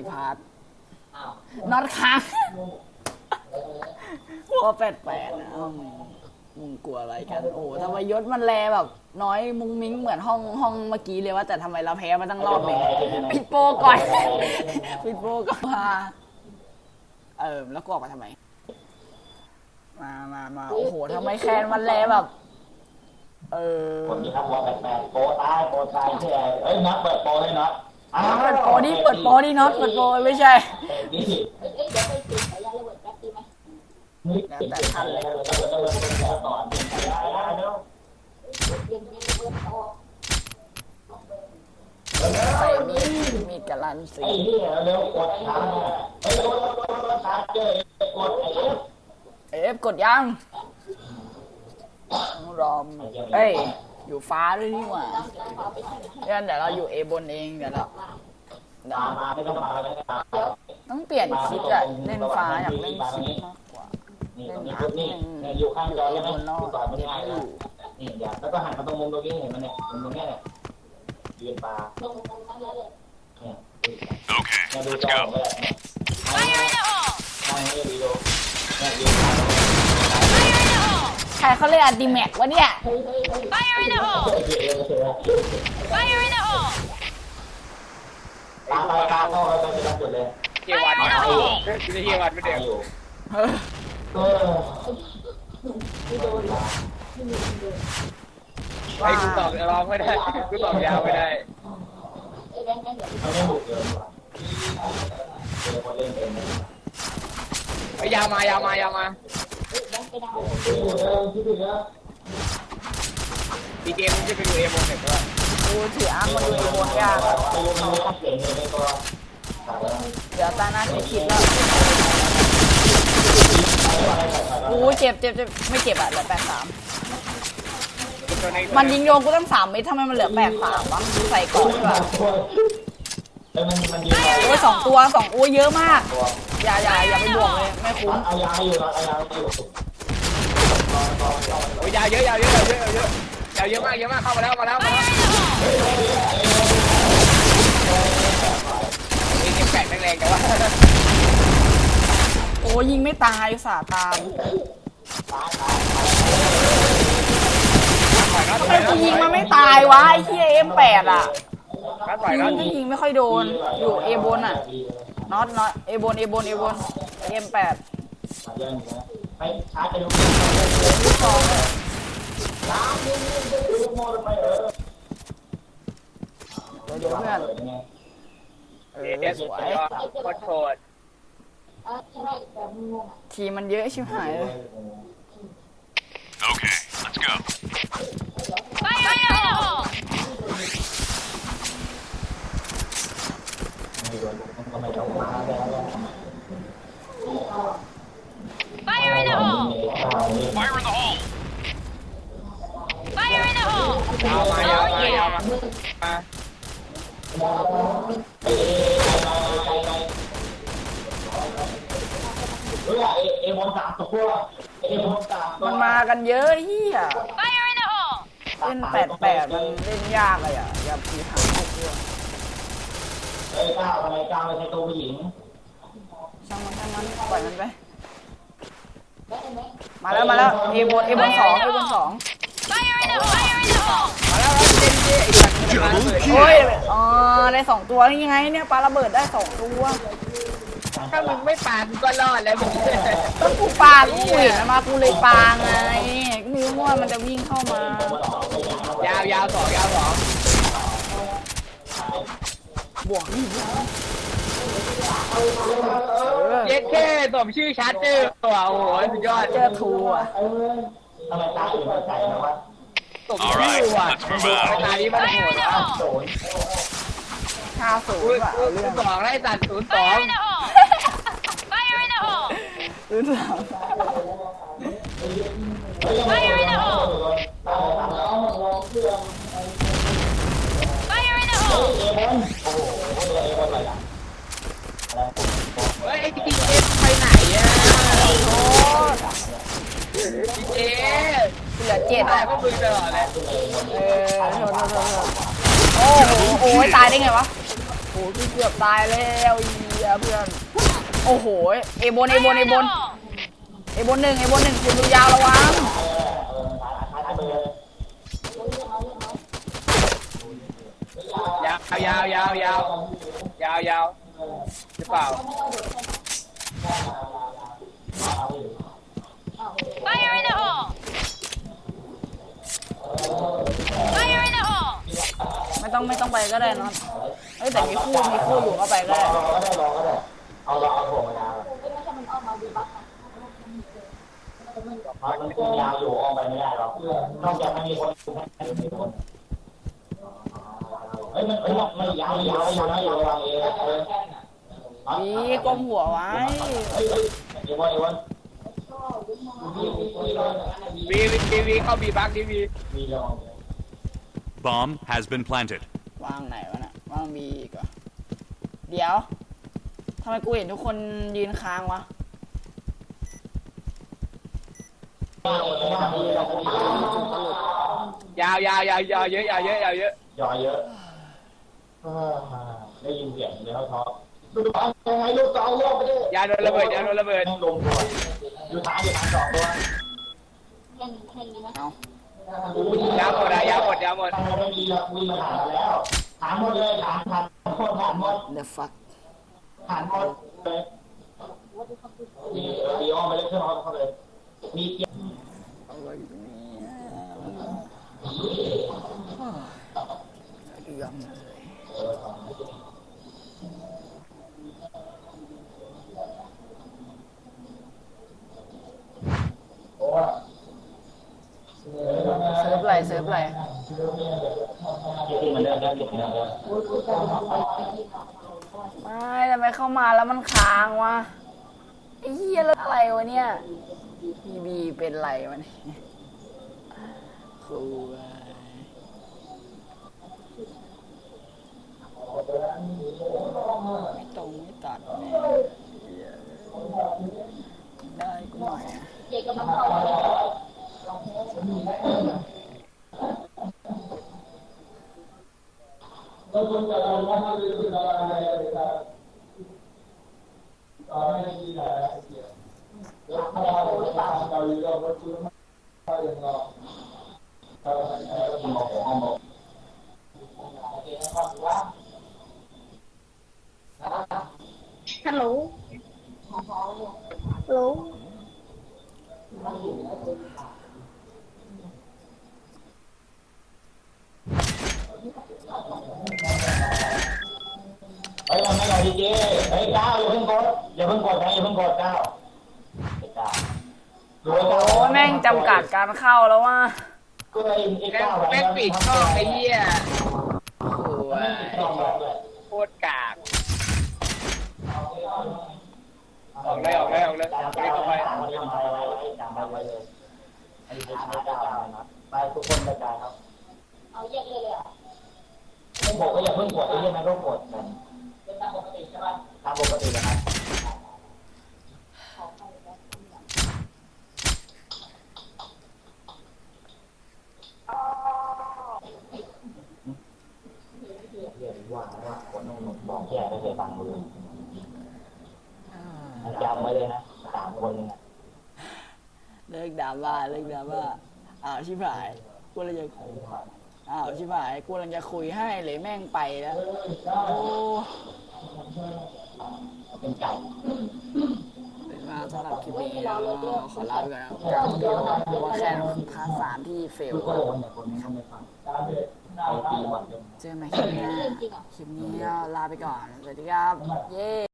ไอพาร์ทน็อตค้างหัวแปดแปดนะอืมมึงกลัวอะไรกัน โอ้ทำไมยศมันแลแบบ น้อยมุ้งมิ้งเหมือนห้องห้องเมื่อกี้เลยว่าแต่ทำไมเราแพ้มาตั้งรอบเองปิดโปรก่อน ปิดโปรก็มาเออแล้วกูออกมาทำไม มามามาโอ้โหทำไมแคนมันแลแบบ เออคนที่ทำวัวแปลกๆโปรตายโปรตายใช่ไหมเอ้ยนัดเปิดโปรให้นัด อ้าวเปิดโปรดิเปิดโปรดิน็อตเปิดโปรไม่ใช่นี่เอ้ยเดี๋ยวไปซื้อสายยาระเบิดแป๊บดีไหมนี่แต่ทันเลยต่อได้เดี๋ยวเย็นเย็นระเบิดออกใส่มีดมีดกระลันสีไอ้นี่เร็วกดช้าเฮ้ยกดกดกดช้าเจอกดไอ้เอฟกดยังต้องรอมเอ้ย อยู่ฟ้าด้วยนี่หว่าเดี๋ยวเดี๋ยวเราอยู่เอบนเองเดี๋ยวเราเดี๋ยวตามมาไม่ต้องมาแล้วนะครับต้องเปลี่ยนคิดอะเล่นฟ้าอยากเล่นคิดมากกว่านี่ตรงนี้นี่อยู่ข้างจอใช่ไหมดูก่อนมันง่ายนะนี่อย่าแล้วก็หันมาตรงมุมตรงนี้เห็นมันเนี่ยมุมตรงนี้เนี่ยยืนปลาลงตรงนั้นแล้วเลยเนี่ยมาดูจอผมเลยเนี่ยให้ให้วิดีโอเนี่ยยืนปลา ใครเขาเรียกอัลติแม็กวะเนี่ย Fire in the hole! เออเออ Fire in the hole! ตามไปตามเข้าไปจะรับจุดเลยเกียวันนะคือเกียวันไม่เดียวอยู่เออเอไอ้กูตอบร้องไม่ได้ กูตอบยาวไม่ได้ ไมันไม่บุกเกินว่ะเจอคนเล่นเป็น ไอ้ยาวมายาวมายาวมา เฮ้ยแบงค์ไปดาวเออคิดถึงแล้วดีเกมมึงจะไปดูเอโมเสร็จด้วยกูถืออาร์มมาดูเอบนยากอะไม่รู้ไม่รู้เก่งเลยในตัวเดี๋ยวตาหน้าใช้คิดแล้วกูเจ็บเจ็บเจ็บไม่เจ็บอะเหลือแปดสามตัวในมันยิงโยงกูตั้งสามเมตรทำไมมันเหลือแปดสามวะใส่ก่อนดีกว่าเอ้ยมันมันยืนโอ้ยสองตัวสองโอ้ยเยอะมาก อย่าอย่าอย่าไปบวกเลยไม่คุ้มเอายาอยู่เอายาอยู่โอ้ยยาเยอะยาเยอะยาเยอะยาเยอะยาเยอะมากเยอะมากเข้ามาแล้วมาแล้วมาแล้วไอ้เก็บแปดแรงๆแต่ว่าโอ้ยิงไม่ตายอุตสาตามทำไมกูยิงมันไม่ตายวะไอ้เฮียเอ็มแปดอะยิงก็ยิงไม่ค่อยโดนอยู่เอบนอะ น็อตน็อตเอบนเอบนเอบนเอ็มแปดเยอะอยู่นะไปชาร์จไปดูลูกซองเลยดูโมดไปเออเดี๋ยวเดี๋ยวเพื่อนเอเดี๋ยวอสุสดวยยอดโคตรโคตรเออใช่แบบงงอะทีมมันเยอะชิบหายเลย Okay, let's go. Fire in the hole! ทำ ไมต้องมาแล้ว Fire in the hole! Fire in the hole! Fire in the hole! ยาวมายาวมายาวมามาเฮ้ยเอมอนสามตัวเอมอนสามตัวมันมากันเยอะเฮีย Fire in the hole! เล่นแปดแปดมันเล่นยากเลยอะอย่าพีหางพวกเพื่อน เอ้ยก้าวทำไมก้าวไม่ใช่ตัวผู้หญิงช่างมันช่างมันปล่อยมันไปแบงค์แบงค์มาแล้วมาแล้วเอบนเอบนสองเอบนสอง Fire in the hole! Fire in the hole! มาแล้วแล้วเจนเจไอ้สัตว์มันมาเลยโอ้ยอ๋อได้สองตัวนี่ไงเนี่ยปลาระเบิดได้สองตัว ถ้ามึงไม่ปากูก็รอดแล้วมึงก็กูปากูเห็นมันมากูเลยปาไงก็ไมีว่ามันจะวิ่งเข้ามายาวยาวสองยาวสอง บวกนี่เออเย็ดแค่สมชื่อชัดเจอตัวโอ้โหสุดยอดเจอทูอะทำไมตาอื่นมันใส่นะวะสมชื่อว่ะตานี้มันโหดอะโจนห้าศูนอุ้ยย์ว่ะเอาเรื่องสองไล่ตัดศูนย์สอง Fire in the hole! Fire in the hole! รุ่นสาม ลือเจ็ดอะไรอะก็มึงตลอดเลยเออโทษโทษโทษโทษโอ้โหโอ้ยตายได้ไงวะโอ้ยกูเกือบตายแล้วเฮียเพื่อน โอ้โห เอบนเอบน Fire เอ in บ the น hole! เอบนหนึ่งเอบนหนึ่งคุณดูยาวระวังเออเออท้ายท้ายไปเลยยาวยาวยาวยาวยาวหรือเปล่า Fire in the hole! Fire in the hole! ไม่ ต้องไม่ต้องไปก็ได้เนอะเฮ้ยแต่มีคู่มีคู่อยู่ก็ไปก็ได้รอก็ได้รอก็ได้เอารอเอาโผล่มาดาวไม่ใช่มันออกมาดีบักนะมันคงยาวอยู่ออกไปไม่ได้หรอกนอกจากมันมีคนให้มีคนเฮ้ยมันเฮ้ยมันยาวยาวยาวยาวระวังเองเออวีก้มหัวไว้เฮ้ยเอวันเอวันวีวีวีเข้าบีบักทีวีมีระวัง Bomb has been planted. วางไหนวะน่ะวางบีอีก่อนเดี๋ยวทำไมกูเห็นทุกคนยืนค้างวะยาวยาวยาวยาวเยอะยาวเยอะยาวเยอะยอเยอะได้ยินเสียงเดี๋ยวท็อปดูเอายังไงลูกต่อโลกไปดิยาโดนระเบิดยาโดนระเบิดแม่งลงตัวอยู่ท้ายอยู่ท้ายสองตัวแค่นี้แค่นี้นะเอา ยาวหมดอะยาวหมดยาวหมดทำไมไม่มีเราคุยมาถามแล้ว ถามหมดเลยถามถามหมดถามหมด The fuck ถามหมดเลยมีมีอ้อมไปเลยเครื่องอ้อมเข้าไปเลยมีเกียร์อะไรเนี่ยเดือมเลยเซิร์ฟ อะไรไม่ทำไมเข้ามาแล้วมันค้างวะไอ้เหี้ยแล้วอะไรวะเนี่ยพีบีเป็นไรวะเนี่ยครูไม่ตรงไม่ตัดแม่ได้กูหน่อยเด็กกำลังเข้า มา ฮัลโหลฮัลโหล เฮ้ยทำไม่หน่อยดีเจเฮ้ยก้าวอย่าเพิ่งกดอย่าเพิ่งกดนะอย่าเพิ่งกดก้าวก้าวดูไอ้ก้าวโอ้ยแม่งจำกัดการเข้าแล้วว่าก็ไอ้ไอ้แม่งก้าวแม่งปิดช่องไอ้เหี้ยโอ้ยช่องบอกด้วยโคตรกากออกเลยออกเลยออกเลยจำไปเข้าไปจำไว้จำไว้จำไว้เลยอันนี้คือชาร์จก้าวนะครับไปทุกคนกระจายครับ เอาแยกเลยเลยอะผมบอกว่าอย่าเพิ่งกดไอ้เรื่องนั้นก็กดกัน ตามปกติใช่ไหมตามปกตินะครับเรียกว่าว่าคนต้องบอกแย่ไม่เคยฟังเลยจำไว้เลยนะสามคนนึงอะเลิกดราม่าเลิกดราม่าอ้าวชิบหายกูเลยจะ อ้าวชิบหายกูกำลังจะคุยให้เลยแม่งไปแล้ว โอ้เป็นไก่เป็นมาสำหรับคลิปนี้แล้วก็ขอลาไปก่อนนะครับเพราะว่าแค่พาร์ทสามที่เฟลคือก็โดนแต่คนนี้เขาไม่ฟังไอตีหมดเลยเจอกันใหม่คลิปหน้าคลิปนี้ก็ลาไปก่อน สวัสดีครับ เย้